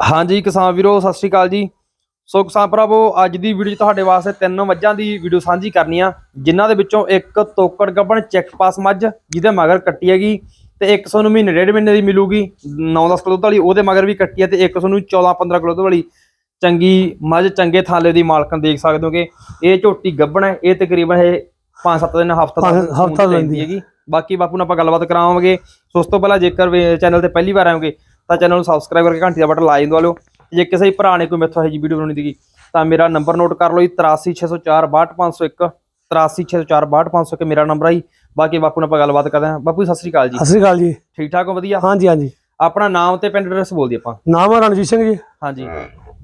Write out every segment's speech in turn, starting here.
ਹਾਂਜੀ ਕਿਸਾਨ ਵੀਰੋ ਸਤਿ ਸ਼੍ਰੀ ਅਕਾਲ ਜੀ। ਸੋ ਕਿਸਾਨ ਭਰਾਵੋ ਅੱਜ ਦੀ ਵੀਡੀਓ 'ਚ ਤੁਹਾਡੇ ਵਾਸਤੇ ਤਿੰਨ ਮੱਝਾਂ ਦੀ ਵੀਡੀਓ ਸਾਂਝੀ ਕਰਨੀ ਆ ਜਿਨ੍ਹਾਂ ਦੇ ਵਿੱਚੋਂ ਇੱਕ ਤੋਕੜ ਗੱਬਣ ਚੈੱਕ ਪਾਸ ਮੱਝ ਜਿਹਦੇ ਮਗਰ ਕੱਟੀ ਹੈਗੀ ਤੇ ਇੱਕ ਤੁਹਾਨੂੰ ਮਹੀਨੇ ਡੇਢ ਮਹੀਨੇ ਦੀ ਮਿਲੂਗੀ 9-10 ਕਿਲੋ ਵਾਲੀ ਉਹਦੇ ਮਗਰ ਵੀ ਕੱਟੀ ਹੈ ਤੇ ਇੱਕ ਤੁਹਾਨੂੰ 14-15 ਕਿਲੋ ਵਾਲੀ ਚੰਗੀ ਮੱਝ ਚੰਗੇ ਥਾਲੇ ਦੀ ਮਾਲਕਣ ਦੇਖ ਸਕਦੇ ਹੋ ਕਿ ਇਹ ਝੋਟੀ ਗੱਬਣ ਹੈ ਇਹ ਤਕਰੀਬਨ ਇਹ 5-7 ਦਿਨ ਹਫਤਾ ਹਫ਼ਤਾ ਲੈਂਦੀ ਹੈਗੀ। ਬਾਕੀ ਬਾਪੂ ਨਾਲ ਆਪਾਂ ਗੱਲਬਾਤ ਕਰਾਵਾਂਗੇ। ਸੋ ਉਸ ਤੋਂ ਪਹਿਲਾਂ ਜੇਕਰ ਚੈਨਲ ਤੇ ਪਹਿਲੀ ਵਾਰ ਆਓਗੇ ਤਾਂ ਚੈਨਲ ਨੂੰ ਸਬਸਕ੍ਰਾਈਬ ਕਰਕੇ ਘੰਟੀ ਦਾ ਬਟਨ ਲਾ ਦਿੰਦੋ ਵਾਲਿਓ। ਜੇ ਕਿਸੇ ਵੀ ਭਰਾ ਨੇ ਕੋਈ ਮੈਥੋਂ ਇਹ ਜੀ ਵੀਡੀਓ ਬਣਾਉਣੀ ਦੀਗੀ ਤਾਂ ਮੇਰਾ ਨੰਬਰ ਨੋਟ ਕਰ ਲਓ ਜੀ 8360462501 8360462501 ਮੇਰਾ ਨੰਬਰ ਆ ਜੀ। ਬਾਕੀ ਬਾਪੂ ਨਾਲ ਆਪਾਂ ਗੱਲਬਾਤ ਕਰਦੇ ਹਾਂ। ਬਾਪੂ ਸਤਿ ਸ੍ਰੀ ਅਕਾਲ ਜੀ। ਸਤਿ ਸ਼੍ਰੀ ਅਕਾਲ ਜੀ। ਠੀਕ ਠਾਕ ਹੋ ਵਧੀਆ? ਹਾਂਜੀ ਹਾਂਜੀ। ਆਪਣਾ ਨਾਮ ਤੇ ਪਿੰਡ ਐਡਰੈਸ ਬੋਲ ਦਈਏ ਆਪਾਂ। ਨਾਮ ਰਣਜੀਤ ਸਿੰਘ ਜੀ। ਹਾਂਜੀ।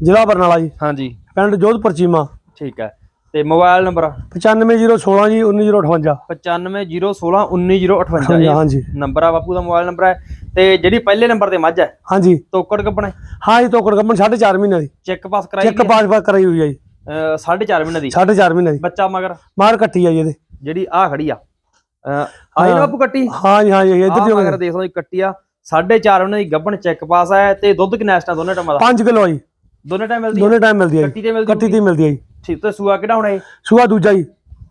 ਜ਼ਿਲ੍ਹਾ ਬਰਨਾਲਾ ਜੀ। ਹਾਂਜੀ। ਪਿੰਡ ਜੋਧਪੁਰ ਚੀਮਾ। ਠੀਕ ਹੈ। ਤੇ ਮੋਬਾਈਲ ਨੰਬਰ 95016 ਜੀ 19058 9501619058 ਹਾਂਜੀ ਹਾਂਜੀ। ਨੰਬਰ ਆ ਬਾਪੂ ਦਾ ਮੋਬਾਈਲ ਨੰਬਰ ਹੈ। ਤੇ ਜਿਹੜੀ ਪਹਿਲੇ ਨੰਬਰ ਤੇ ਮੱਝ ਹੈ ਹਾਂਜੀ। ਤੋਕੜ ਕੱਪਣਾ? ਹਾਂ ਜੀ ਤੋਕੜ ਗੱਮਣ 4.5 ਮਹੀਨੇ ਦੀ। ਚੈੱਕ ਪਾਸ ਕਰਾਈ ਚੈੱਕ ਪਾਸ ਪਾਸ ਕਰਾਈ ਹੋਈ ਹੈ ਜੀ। 4.5 ਮਹੀਨੇ ਦੀ। 4.5 ਮਹੀਨੇ ਦੀ। ਬੱਚਾ ਮਗਰ? ਮਾਰ ਕੱਟੀ ਆ ਜੀ ਇਹਦੇ। ਜਿਹੜੀ ਆ ਖੜੀ ਆ। ਅਹ ਆਈ ਨਾ ਬਾਪੂ ਕੱਟੀ? ਹਾਂ ਜੀ ਹਾਂ ਜੀ ਇੱਧਰ ਆਹ ਦੀ ਮਗਰ ਦੇਖ ਲਓ ਜੀ ਕੱਟੀ ਆ। 4.5 ਉਹਨਾਂ ਦੀ ਗੱਭਣ ਚੈੱਕ ਪਾਸ ਹੈ ਤੇ ਦੁੱਧ ਕਿੰਨਾ ਇਸ ਟਾਈਮ ਦੋਨੇ ਟਾਈਮਾਂ ਦਾ? 5 ਕਿਲੋ ਜੀ। ਦੋਨੇ ਟਾਈਮ ਮਿਲਦੀ ਆ? ਦੋਨੇ ਟਾਈਮ ਮਿਲਦੀ ਕੱਟੀ ਤੇ ਮਿਲਦੀ ਕੱਟੀ ਦੀ ਮਿਲਦੀ ਹੈ ਜੀ। ਠੀਕ ਤੇ ਸੂਆ ਕਿਹੜਾ ਹੋਣਾ ਇਹ ਸੂਆ ਦੂਜਾ ਜੀ।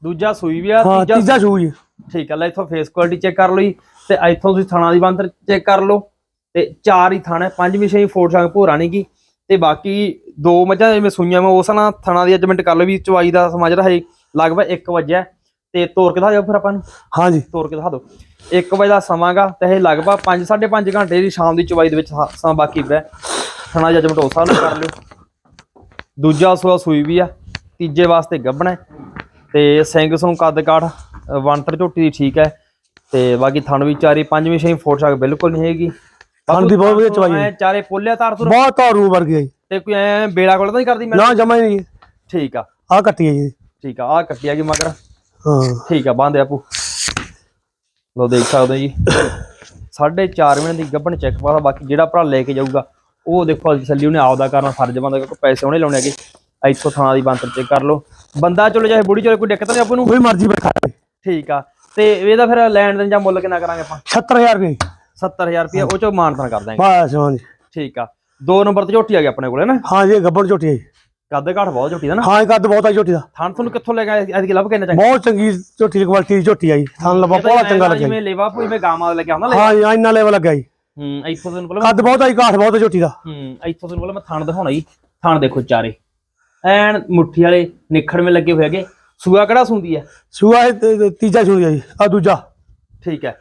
ਦੂਜਾ ਸੂਈ ਵੀ ਆ ਹਾਂ ਤੀਜਾ ਤੀਜਾ ਸੂ ਜੀ ਠੀਕ ਆ ਲੈ ਇੱਥੋਂ ਫੇਸ ਕੁਆਲਿਟੀ ਚੈੱਕ ਕਰ ਲਓ ਜੀ ਤੇ ਇੱਥੋਂ ਤੁਸੀਂ ਥਣਾ ਦੀ ਬੰਦਰ ਚੈੱਕ ਕਰ ਲਓ ਤੇ ਚਾਰ ਹੀ ਥਾਣਾ ਪੰਜਵੀਂ ਛੇਵੀਂ ਫੋਰ ਸੰਗ ਭੋਰਾ ਨਹੀਂ ਗੀ ਤੇ ਬਾਕੀ ਦੋ ਮੱਝਾਂ ਜਿਵੇਂ ਸੂਈਆਂ ਮੈਂ ਉਸ ਨਾਲ ਥਣਾ ਦੀ ਅਜਮੈਂਟ ਕਰ ਲਓ ਵੀ ਚਵਾਈ ਦਾ ਸਮਾਂ ਜਿਹੜਾ ਹੈ ਲਗਭਗ 1 ਵਜੇ ਤੇ ਤੋਰ ਕੇ ਦਿਖਾ ਦਿਓ ਫਿਰ ਆਪਾਂ ਨੂੰ। ਹਾਂ ਜੀ। ਤੋਰ ਕੇ ਦਿਖਾ ਦਿਓ। 1 ਵਜੇ ਦਾ ਸਮਾਂਗਾ ਤੇ ਇਹ ਲਗਭਗ 5 5.5 ਘੰਟੇ ਦੀ ਸ਼ਾਮ ਦੀ ਚਵਾਈ ਦੇ ਵਿੱਚ ਸਮਾਂ ਬਾਕੀ ਪਿਆ। ਥਣਾ ਜਜਮੈਂਟ ਉਸ ਹਿਸਾਬ ਨਾਲ ਕਰ ਲਿਓ। ਦੂਜਾ ਸੂਆ ਸੂਈ ਵੀ ਆ। ਤੀਜੇ ਵਾਸਤੇ ਗੱਭਣਾ ਹੈ। ਤੇ ਸਿੰਘ ਸੋਂ ਕੱਦ ਕਾਠ ਅ, ਬਣਤਰ ਝੋਟੀ ਦੀ ਠੀਕ ਹੈ। ਤੇ ਬਾਕੀ ਥਣ ਵੀ ਚਾਰੇ ਪੰਜਵੀਂ ਛੇਵੀਂ ਫੋਟ ਸ਼ਾਕ ਬਿਲਕੁਲ ਨਹੀਂ ਹੈਗੀ। ਥਣ ਦੀ ਬਹੁਤ ਵਧੀਆ ਚਵਾਈ ਹੈ। ਚਾਰੇ ਪੋਲਿਆ ਤਾਰ ਤੁਰ ਬਹੁਤ ਧਾਰੂ ਵਰਗੀ ਹੈ ਤੇ ਕੋਈ ਐ ਬੇੜਾ ਕੋਲ ਤਾਂ ਨਹੀਂ ਕਰਦੀ ਮੈਂ? ਨਾ ਜਮਾ ਨਹੀਂ ਠੀਕ ਆ। ਆ ਕੱਟੀ ਹੈ ਜੀ। ਠੀਕ ਆ ਆ ਕੱਟੀ ਆ ਗਈ ਮਗਰ। ਹਾਂ। ਠੀਕ ਆ ਬੰਦ ਆਪੂ। ਲੋ ਦੇਖ ਸਕਦੇ ਜੀ। ਸਾਢੇ ਚਾਰ ਮਹੀਨੇ ਦੀ ਗੱਭਣ ਚੈੱਕ ਪਾਸ ਬਾਕੀ ਜਿਹੜਾ ਭਰਾ ਲੈ ਕੇ ਜਾਊਗਾ ਉਹ ਦੇਖੋ ਤਸੱਲੀ ਉਹਨੇ ਆਪਦਾ ਕਰਨਾ ਫਰਜ਼ ਬੰਦਾ ਕਿਉਂਕਿ ਪੈਸੇ ਉਹਨੇ ਲਾਉਣੇ ਹੈਗੇ। ਇੱਥੋਂ ਥਾਣਾ ਦੀ ਬੰਤਰ ਚੈੱਕ ਕਰ ਲਓ। ਬੰਦਾ ਚਲੋ ਚਾਹੇ ਬੁੜੀ ਚਲੋ ਕੋਈ ਦਿੱਕਤ ਨਹੀਂ ਆਪਾਂ ਨੂੰ। ਕੋਈ ਮਰਜ਼ੀ ਬੈਠਾ ਲਏ। ਠੀਕ ਆ। ਤੇ ਇਹਦਾ ਫਿਰ ਲੈਣ ਦੇਣ ਜਾਂ ਮੁੱਲ ਕਿੰਨਾ ਕਰਾਂਗੇ ਆਪਾਂ? 70000 ਰੁਪਏ। 70000 ਰੁਪਏ ਉਹ ਚੋਂ ਮਾਨਤਾਨ ਕਰ ਦਾਂਗੇ ਬਸ ਹਾਂ ਜੀ ਠੀਕ ਆ। ਦੋ ਨੰਬਰ ਤੇ ਝੋਟੀ ਆ ਗਈ ਆਪਣੇ ਕੋਲੇ ਨਾ? ਹਾਂ ਜੀ ਗੱਬੜ ਝੋਟੀ ਹੈ ਜੀ। ਕੱਦ ਘਾਟ ਬਹੁਤ ਝੋਟੀ ਦਾ ਨਾ। ਹਾਂ ਇਹ ਕੱਦ ਬਹੁਤ ਆ ਝੋਟੀ ਦਾ। ਥਣ ਤੁਹਾਨੂੰ ਕਿੱਥੋਂ ਲੈ ਕੇ ਐਤਕੀ ਲੱਭ ਕੇ ਨਾ ਬਹੁਤ ਚੰਗੀ ਝੋਟੀ ਦੀ ਕੁਆਲਿਟੀ ਦੀ ਝੋਟੀ ਆ ਜੀ। ਸਾਨੂੰ ਲੱਭਾ ਬਹੁਤ ਚੰਗਾ ਲੱਗਿਆ ਜੀ। ਜਿਵੇਂ ਲੇਵਾ ਭੂ ਜਿਵੇਂ ਗਾਵਾਂ ਦਾ ਲੱਗਿਆ ਹੁੰਦਾ ਲੈ ਹਾਂ ਜੀ ਹਾਂ, ਇੰਨਾ ਲੈਵਲ ਲੱਗਾ ਜੀ। ਹੂੰ ਇੱਥੋਂ ਤੁਹਾਨੂੰ ਪਹਿਲਾਂ ਕੱਦ ਬਹੁਤ ਆ ਜੀ ਕਾਠ ਬਹੁਤ ਆ ਝੋਟੀ ਦਾ। ਹੂੰ ਇੱਥੋਂ ਤੁਹਾਨੂੰ ਪਹਿਲਾਂ ਮੈਂ ਥਣ ਦਿਖਾਉਣਾ ਜੀ। ਥਣ ਦੇਖੋ ਚਾਰੇ। ਐਨ ਮੁੱਠੀ ਵਾਲੇ ਨਿਖੜਵੇਂ ਲੱਗੇ ਹੋਏ ਹੈਗੇ। ਸੂਆ ਕਿਹੜਾ ਸੁੰਦੀ ਹੈ ਸੂਆ ਇਹ ਤੇ- ਤੇ ਤੀਜਾ ਸੂਈ ਆ ਜੀ ਆ ਦੂਜਾ। ਠੀਕ ਹੈ।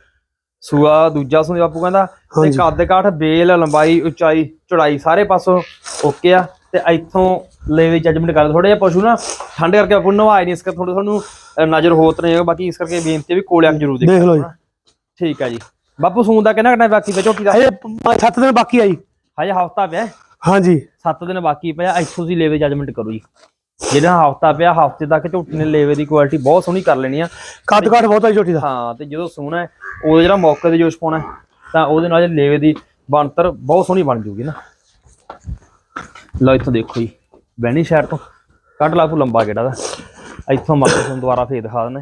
ਸੂਆ ਦੂਜਾ ਸੁੰਦੀ ਬਾਪੂ ਕਹਿੰਦਾ ਤੇ ਹਾਂਜੀ। ਕੱਦ ਕਾਠ ਬੇਲ ਲੰਬਾਈ ਉਚਾਈ ਚੌੜਾਈ ਸਾਰੇ ਪਾਸੋਂ ਓਕੇ ਆ। ਤੇ ਇੱਥੋਂ ਲੈਵੇ ਜੱਜਮੈਂਟ ਕਰ ਥੋੜੇ ਜਿਹਾ ਪਸ਼ੂ ਨਾ ਠੰਡ ਕਰਕੇ ਬਾਪੂ ਨਵਾਏ ਨਹੀਂ ਇਸ ਕਰਕੇ ਥੋੜਾ ਤੁਹਾਨੂੰ ਨਜ਼ਰ ਹੋਤ ਨਹੀਂ ਹੈਗਾ ਬਾਕੀ ਇਸ ਕਰਕੇ ਬੇਨਤੀ ਹੈ ਵੀ ਕੋਲੇ ਆ ਕੇ ਜ਼ਰੂਰ ਦੇਖੋ ਦੇਖ ਲਓ ਜੀ ਠੀਕ ਹੈ ਜੀ। ਬਾਪੂ ਸੂਨ ਦਾ ਕਿੰਨਾ ਘਟਨਾ ਬਾਕੀ ਪਿਆ? ਝੋਟੀ ਦਾ? ਹਜੇ 7 ਦਿਨ ਬਾਕੀ ਆ ਜੀ। ਹਜੇ ਹਫਤਾ ਪਿਆ। ਹਾਂ ਜੀ 7 ਦਿਨ ਬਾਕੀ ਪਿਆ ਇੱਥੋਂ ਤੁਸੀਂ ਲੈਵੇ ਜੱਜਮੈਂਟ ਕਰੋ ਜੀ। ਜਿਹੜਾ ਹਫਤਾ ਪਿਆ ਹਫ਼ਤੇ ਤੱਕ ਝੋਟੀ ਨੇ ਲੈਵੇ ਦੀ ਕੁਆਲਿਟੀ ਬਹੁਤ ਸੋਹਣੀ ਕਰ ਲੈਣੀ ਆ। ਕੱਦ ਕਾਠ ਬਹੁਤ ਜੀ ਝੋਟੀ ਦਾ। ਹਾਂ ਤੇ ਜਦੋਂ ਸੋਹਣਾ ਹੈ ਉਹ ਜਿਹੜਾ ਮੌਕੇ ਤੇ ਜੋਸ਼ ਪਾਉਣਾ ਤਾਂ ਉਹਦੇ ਨਾਲ ਜਿਹੜੀ ਲੈਵੇ ਦੀ ਬਣਤਰ ਬਹੁਤ ਸੋਹਣੀ ਬਣ ਜੂਗੀ ਨਾ। ਲਓ ਇੱਥੋਂ ਦੇਖੋ ਜੀ ਬੈਣੀ ਸ਼ਹਿਰ ਤੋਂ। ਕੱਢ ਲਾ ਕੋ ਲੰਬਾ ਕਿਹੜਾ ਦਾ। ਇੱਥੋਂ ਮੱਕੇ ਤੁਹਾਨੂੰ ਦੁਬਾਰਾ ਫੇਰ ਦਿਖਾ ਦਿੰਦਾ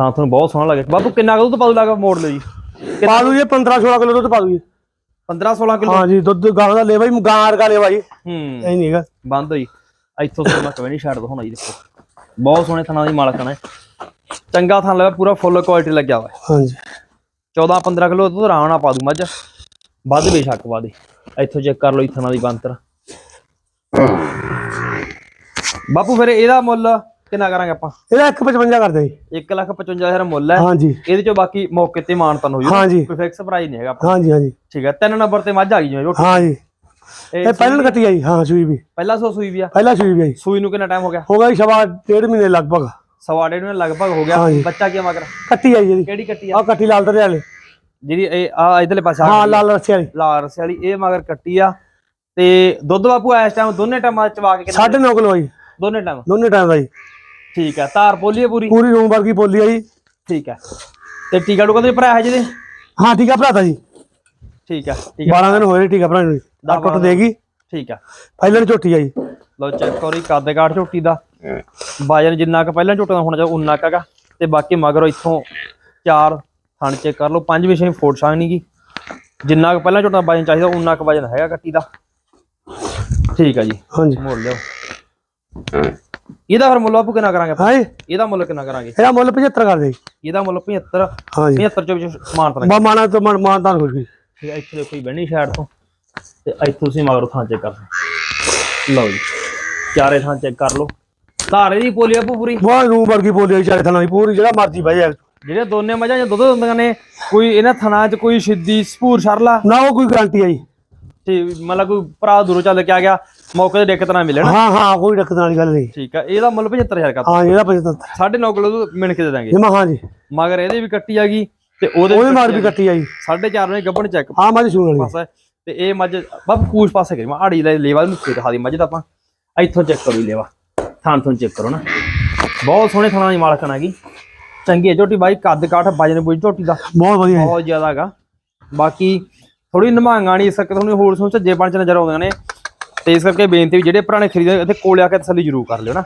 ਹਾਂ। ਤੁਹਾਨੂੰ ਬਹੁਤ ਸੋਹਣਾ ਲੱਗਿਆ। ਬਾਪੂ ਕਿੰਨਾ ਕੁ ਦੁੱਧ ਪਾਉ ਲੱਗਾ ਮੋੜ ਲਿਓ ਜੀ। ਪਾ ਦੂ ਜੀ 15 16 ਕਿਲੋ ਦੁੱਧ ਪਾ ਦੂ ਜੀ। 15 16 ਕਿਲੋ? ਹਾਂ ਜੀ ਦੁੱਧ ਗਾਂ ਦਾ ਲੈਵਾ ਹੀ ਗਾਂ ਵਰਗਾ ਲੈਵਾ ਜੀ ਹੂੰ। ਐ ਨਹੀਂ ਹੈਗਾ। ਬੰਦ ਹੋਈ। ਇੱਥੋਂ ਤੋਂ ਮੈਂ ਕਵੇਂ ਨਹੀਂ ਛੱਡ ਦਿਖਾਉਣਾ ਜੀ ਦੇਖੋ। ਬਹੁਤ ਸੋਹਣੇ ਥਾਂ ਦੀ ਮਾਲਕਣ ਹੈ ਚੰਗਾ ਥਾਂ ਲੱਗਾ ਪੂਰਾ ਫੁੱਲ ਕੁਆਲਿਟੀ ਲੱਗਿਆ ਹੋਇਆ। ਹਾਂ ਜੀ 14 15 ਕਿਲੋ ਦੁੱਧ ਆਰਾਮ ਨਾਲ ਪਾ ਦੂ ਮੱਝ। ਵੱਧ ਬੇਸ਼ੱਕ ਵਾਦੇ ਇੱਥੋਂ ਚੈੱਕ ਕਰ ਲਓ ਇਥਾਂ ਦੀ ਬੰਤਰ ਬਾਪੂ ਫਿਰ ਇਹਦਾ ਮੁੱਲ ਕਿੰਨਾ ਕਰਾਂਗੇ ਆਪਾਂ? ਇਹਦਾ 155 ਕਰਦੇ ਜੀ। 155000 ਮੁੱਲ ਹੈ। ਹਾਂ ਜੀ ਇਹਦੇ ਚੋਂ ਬਾਕੀ ਮੌਕੇ ਤੇ ਮਾਨਤਨ ਹੋ। ਜੂ। ਕੋਈ ਫਿਕਸ ਪ੍ਰਾਈਸ ਨਹੀਂ ਹੈਗਾ ਆਪਣਾ। ਹਾਂ ਜੀ ਹਾਂ ਜੀ ਠੀਕ ਹੈ ਤਿੰਨ ਨੰਬਰ ਤੇ ਮੱਝ ਆ ਗਈ ਜਿਵੇਂ ਰੋਟੀ। ਹਾਂ ਜੀ ਇਹ ਇਹ ਪਹਿਲਾਂ ਕੱਟੀ ਆ ਜੀ। ਹਾਂ ਸੂਈ ਵੀ। ਪਹਿਲਾ ਸੋ ਸੂਈ ਵੀ ਆ। ਪਹਿਲਾ ਸੂਈ ਵੀ ਆ ਜੀ। ਸੂਈ ਨੂੰ ਕਿੰਨਾ ਟਾਈਮ ਹੋ ਗਿਆ? ਹੋ ਗਿਆ ਜੀ ਸਵਾ ਡੇਢ ਮਹੀਨੇ ਲਗਭਗ। ਸਵਾ ਡੇਢ ਨੂੰ ਲਗਭਗ ਹੋ ਗਿਆ। ਬੱਚਾ ਕੀ ਮਗਰ? ਕੱਟੀ ਆ ਜੀ ਇਹਦੀ। ਕਿਹੜੀ ਕੱਟੀ ਆ? ਆ ਕੱਟੀ ਲਾਲ ਦਰੇ ਵਾਲੇ। ਜਿਹੜੀ ਇਹ ਆ ਇਧਰਲੇ ਪਾਸੇ ਹਾਂ। ਲਾਲ ਰੱਸੇ ਵਾਲੀ। ਲਾਲ ਰਸੇ ਵਾਲੀ ਇਹ ਮਗਰ ਕੱਟੀ ਆ। ਤੇ ਦੁੱਧ ਬਾਪੂ ਇਸ ਟਾਈਮ ਦੋਨੇ ਟਾਈਮਾਂ ਚਵਾ ਕੇ ਕਿੰਨਾ 9.5 ਕਿਲੋ ਜੀ। ਦੋਨੇ ਟਾਈਮ ਦੋਨੇ ਟਾਈਮ ਦਾ ਜੀ। ਠੀਕ ਹੈ ਧਾਰ ਬੋਲੀ ਹੈ ਪੂਰੀ? ਪੂਰੀ ਰੂਮ ਵਰਗੀ ਪੋਲੀ ਆ ਜੀ। ਠੀਕ ਹੈ ਤੇ ਟੀਕਾ ਟੂਕਾ ਤੇ ਭਰਾ ਹੈ ਜਿਹਦੇ ਹਾਂ ਠੀਕ ਆ ਭਰਾਤਾ ਜੀ। ਠੀਕ ਹੈ ਠੀਕ ਹੈ 12 ਦਿਨ ਹੋਏ ਠੀਕ ਆ ਭਰਾ ਨੂੰ। ਦਾ ਟੁੱਟ ਦੇਗੀ। ਠੀਕ ਹੈ ਪਹਿਲਾਂ ਦੀ ਝੋਟੀ ਆ ਜੀ। ਲਓ ਚੈੱਕ ਕਰੋ ਕੱਦ ਕਾਠ ਝੋਟੀ ਦਾ। ਵਜਨ ਜਿੰਨਾ ਕੁ ਪਹਿਲਾਂ ਝੋਟਾ ਹੋਣਾ ਚਾਹੀਦਾ ਉਨਾ ਕੁ ਹੈਗਾ। ਤੇ ਬਾਕੀ ਮਗਰੋਂ ਇੱਥੋਂ ਚਾਰ ਥਣ ਚੈੱਕ ਕਰ ਲਓ ਪੰਜ ਵਿਸ਼ੇ ਫੋਟ ਸ਼ਾਂਗ ਨਹੀਂ ਗੀ ਜਿੰਨਾ ਕੁ ਪਹਿਲਾਂ ਝੋਟਾ ਵਜਨ ਚਾਹੀਦਾ ਉਨਾ ਕੁ ਵਜਨ ਹੈਗਾ ਕੱਟੀ ਦਾ। ਠੀਕ ਆ ਜੀ। ਹਾਂਜੀ। ਮੋੜ ਲਿਓ ਇਹਦਾ ਫਿਰ ਮੁੱਲ ਆਪੂ ਕਿੰਨਾ ਕਰਾਂਗੇ ਆਪਾਂ? ਇਹਦਾ ਮੁੱਲ ਕਿੰਨਾ ਕਰਾਂਗੇ? ਇਹਦਾ ਮੁੱਲ 75 ਕਰ ਦੇ। ਇਹਦਾ ਮੁੱਲ 75 ਹਾਂਜੀ। 75 ਚੋਂ ਵਿੱਚ ਸਮਾਨ ਤਰਾਂ ਬਾ ਮਾਨਾ ਤੋਂ ਮਨ ਮਾਨਦਾਨ ਹੋ ਗਈ ਠੀਕ ਹੈ ਇੱਥੇ ਦੇਖੋ ਜੀ ਬਹਿਣੀ ਸਾਈਡ ਤੋਂ। ਤੇ ਇੱਥੋਂ ਤੁਸੀਂ ਮਗਰੋਂ ਥਾਂ ਚੈੱਕ ਕਰ ਸਕਦੇ ਲਓ ਜੀ। ਚਾਰੇ ਥਾਂ ਚੈੱਕ ਕਰ ਲਓ। ਧਾਰੇ ਦੀ ਪੋਲੀ ਆਪੂ ਪੂਰੀ? ਵਾਹ ਨੂੰ ਵਰਗੀ ਬੋਲੀ ਚਾਰੇ ਥਾਂ ਦੀ। ਪੂਰੀ ਜਿਹੜਾ ਮਰਜ਼ੀ ਬਹਿ ਜਾ ਜਿਹੜੇ ਦੋਨੇ ਮੱਝਾਂ ਜਾਂ ਦੁੱਧ ਦਿੰਦੀਆਂ ਨੇ ਕੋਈ ਇਹਨਾਂ ਥਣਾ 'ਚ ਕੋਈ ਸਿੱਧੀ ਸਪੂਰ ਸ਼ਰਲਾ? ਨਾ ਉਹ ਕੋਈ ਗਾਰੰਟੀ ਹੈ ਜੀ। ਤੇ ਮਤਲਬ ਕੋਈ ਭਰਾ ਦੂਰੋਂ ਚੱਲ ਕੇ ਆ ਗਿਆ ਮੌਕੇ ਤੇ ਦਿੱਕਤ ਨਾ ਮਿਲੇ ਨਾ ਹਾਂ ਹਾਂ ਕੋਈ ਦਿੱਕਤ ਵਾਲੀ ਗੱਲ ਨਹੀਂ। ਠੀਕ ਆ ਇਹਦਾ ਮੁੱਲ 75000 ਕਰ ਹਾਂ ਇਹਦਾ 75 9.5 ਕਿਲੋ ਦੁੱਧ ਮਿਣ ਕੇ ਦੇ ਦਾਂਗੇ। ਜਮਾ ਹਾਂ ਜੀ। ਮਗਰ ਇਹਦੇ ਵੀ ਕੱਟੀ ਆ ਗਈ ਤੇ ਉਹਦੇ ਉਹਦੇ ਮਾਰ ਵੀ ਕੱਟੀ ਆ ਜੀ। 4.5 ਵਜੇ ਗੱਬਣ ਚੈੱਕ ਹਾਂ ਮੱਝ ਸੂਣ ਵਾਲੀ। ਪਾਸਾ ਤੇ ਇਹ ਮੱਝ ਬਾਬ ਕੂਸ਼ ਪਾਸੇ ਕਰੀ। ਮੈਂ ਆੜੀ ਲੈ ਲੇਵਾ ਨੂੰ ਫੇਰ ਦਿਖਾ ਦੀ ਮੱਝ ਦਾ ਆਪਾਂ। ਇੱਥੋਂ ਚੈੱਕ ਕਰੋ ਲੇਵਾ। ਥਾਂ ਤੋਂ ਚੈੱਕ ਕਰੋ ਨਾ। ਬਹੁਤ ਸੋਹਣੇ ਥਾਣਾ ਦੀ ਮਾਲਕਣ ਹੈਗੀ ਚੰਗੀ ਹੈ ਝੋਟੀ ਬਾਈ ਕੱਦ ਕਾਠ ਵਜਨ ਬੁਝ ਝੋਟੀ ਦਾ। ਬਹੁਤ ਵਧੀਆ ਬਹੁਤ ਜ਼ਿਆਦਾ ਹੈਗਾ। ਬਾਕੀ ਥੋੜੀ ਨਿਭਾਂਗਾ ਨਹੀਂ ਸਕੇ ਤੁਹਾਨੂੰ ਹੋਰ ਸੋਚ ਜੇ ਬਣ ਚ ਨਜ਼ਰ ਆਉਂਦੀਆਂ ਨੇ। ਤੇ ਇਸ ਕਰਕੇ ਬੇਨਤੀ ਵੀ ਜਿਹੜੇ ਪੁਰਾਣੇ ਖਰੀਦੇ ਇੱਥੇ ਕੋਲੇ ਆ ਕੇ ਤਸੱਲੀ ਜ਼ਰੂਰ ਕਰ ਲਿਓ ਨਾ।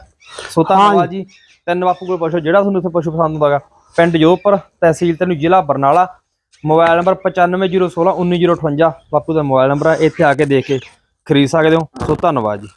ਸੋ ਧੰਨਵਾਦ ਜੀ। ਤਿੰਨ ਬਾਪੂ ਕੋਲ ਪੁੱਛੋ ਜਿਹੜਾ ਤੁਹਾਨੂੰ ਇੱਥੇ ਪਸ਼ੂ ਪਸੰਦ ਹੁੰਦਾਗਾ ਪਿੰਡ ਜੋਧਪੁਰ ਤਹਿਸੀਲ ਤੈਨੂੰ ਜ਼ਿਲ੍ਹਾ ਬਰਨਾਲਾ ਮੋਬਾਈਲ ਨੰਬਰ 9501619058 ਬਾਪੂ ਦਾ ਮੋਬਾਈਲ ਨੰਬਰ ਹੈ ਇੱਥੇ ਆ ਕੇ ਦੇਖ ਕੇ ਖਰੀਦ ਸਕਦੇ ਹੋ। ਸੋ ਧੰਨਵਾਦ ਜੀ।